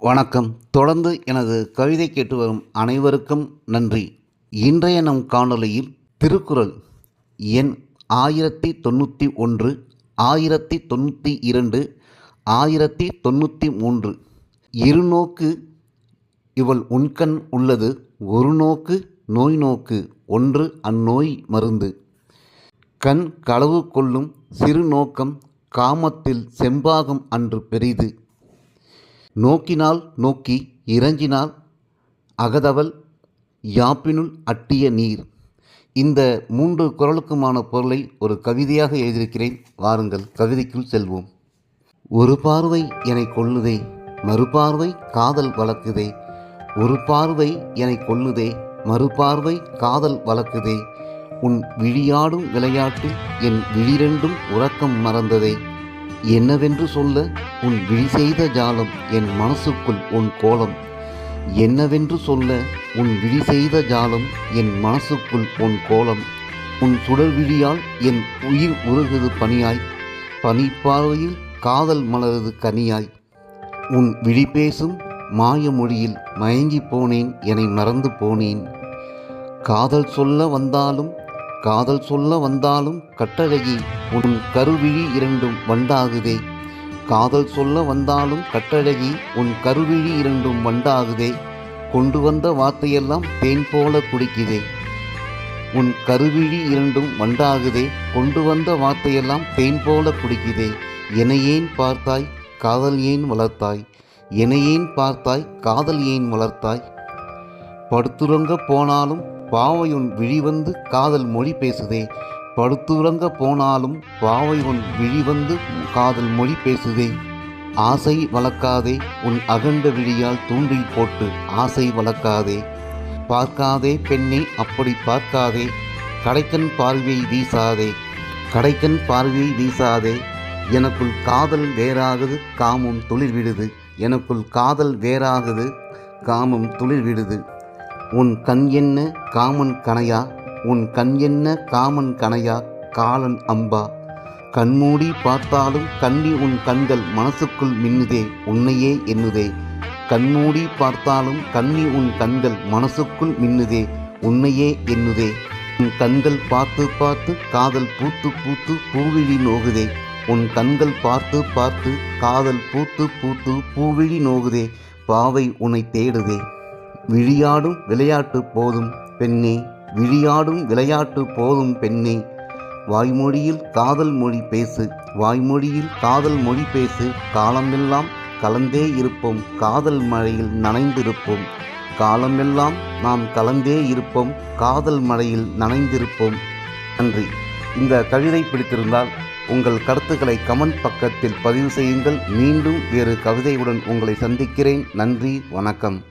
வணக்கம். தொடர்ந்து எனது கவிதை கேட்டு வரும் அனைவருக்கும் நன்றி. இன்றைய நம் காணொலியில் திருக்குறள் எண் ஆயிரத்தி தொண்ணூற்றி ஒன்று ஆயிரத்தி தொண்ணூற்றி இரண்டு ஆயிரத்தி தொண்ணூற்றி மூன்று இருநோக்கு இவள் உண்கண் உள்ளது ஒரு நோக்கு நோய் நோக்கு ஒன்று அந்நோய் மருந்து. கண் களவு கொள்ளும் சிறு நோக்கம் காமத்தில் செம்பாகம் அன்று பெரிது. நோக்கினால் நோக்கி இறங்கினால் அகதவல் யாப்பினுள் அட்டிய நீர். இந்த மூன்று குரலுக்குமான பொருளை ஒரு கவிதையாக எழுதியிருக்கிறேன். வாருங்கள் கவிதைக்குள் செல்வோம். ஒரு பார்வை என்னை கொள்ளுதே மறுபார்வை காதல் வளர்க்குதே. ஒரு பார்வை என்னை கொள்ளுதே மறுபார்வை காதல் வளர்க்குதே. உன் விழியாடும் விளையாட்டில் என் விழிரெண்டும் உறக்கம் மறந்ததே. என்னவென்று சொல்ல உன் விழி செய்த ஜாலம் என் மனசுக்குள் உன் கோலம். என்னவென்று சொல்ல உன் விழி செய்த ஜாலம் என் மனசுக்குள் உன் கோலம். உன் சுடர் விழியால் என் உயிர் உருகுது பனியாய். பனிப்பார்வையில் காதல் மலருது கனியாய். உன் விழி பேசும் மாய மொழியில் மயங்கி போனேன் என்னை மறந்து போனேன். காதல் சொல்ல வந்தாலும் காதல் சொல்ல வந்தாலும் கட்டழகி உன் கருவிழி இரண்டும் வண்டாகுதே. காதல் சொல்ல வந்தாலும் கட்டழகி உன் கருவிழி இரண்டும் வண்டாகுதே. கொண்டு வந்த வார்த்தையெல்லாம் தேன் போல குடிக்குதே. உன் கருவிழி இரண்டும் வண்டாகுதே. கொண்டு வந்த வார்த்தையெல்லாம் தேன் போல குடிக்குதே. என ஏன் பார்த்தாய்? காதல் ஏன் வளர்த்தாய்? என ஏன் பார்த்தாய்? காதல் ஏன் வளர்த்தாய்? படுத்துறங்க போனாலும் பாவையுன் விழி வந்து காதல் மொழி பேசுதே. படுத்துறங்க போனாலும் பாவை உன் விழி வந்து காதல் மொழி பேசுதே. ஆசை வளர்க்காதே உன் அகண்ட விழியால் தூண்டில் போட்டு ஆசை வளர்க்காதே. பார்க்காதே பெண்ணே அப்படி பார்க்காதே. கடைக்கன் பார்வையை வீசாதே. கடைக்கன் பார்வையை வீசாதே. எனக்குள் காதல் வேறாகுது காமம் துளிர் விடுது. எனக்குள் காதல் வேறாகுது காமம் துளிர் விடுது. உன் கண் என்ன காமன் கணையா? உன் கண் என்ன காமன் கனையா காலன் அம்பா. கண்மூடி பார்த்தாலும் கண்ணி உன் கண்கள் மனசுக்குள் மின்னுதே உன்னையே எண்ணுதே. கண்மூடி பார்த்தாலும் கண்ணி உன் கண்கள் மனசுக்குள் மின்னுதே உன்னையே எண்ணுதே. உன் கண்கள் பார்த்து பார்த்து காதல் பூத்து பூத்து பூவிழி நோகுதே. உன் கண்கள் பார்த்து பார்த்து காதல் பூத்து பூத்து பூவிழி நோகுதே. பாவை உன்னை தேடுதே. விழியாடும் விளையாட்டு போதும் பெண்ணே. விழியாடும் விளையாட்டு போதும் பெண்ணே. வாய்மொழியில் காதல் மொழி பேசு வாய்மொழியில் காதல் மொழி பேசு. காலமெல்லாம் கலந்தே இருப்போம் காதல் மழையில் நனைந்திருப்போம். காலமெல்லாம் நாம் கலந்தே இருப்போம் காதல் மழையில் நனைந்திருப்போம். நன்றி. இந்த கவிதை பிடித்திருந்தால் உங்கள் கருத்துக்களை கமெண்ட் பக்கத்தில் பதிவு செய்யுங்கள். மீண்டும் வேறு கவிதையுடன் உங்களை சந்திக்கிறேன். நன்றி வணக்கம்.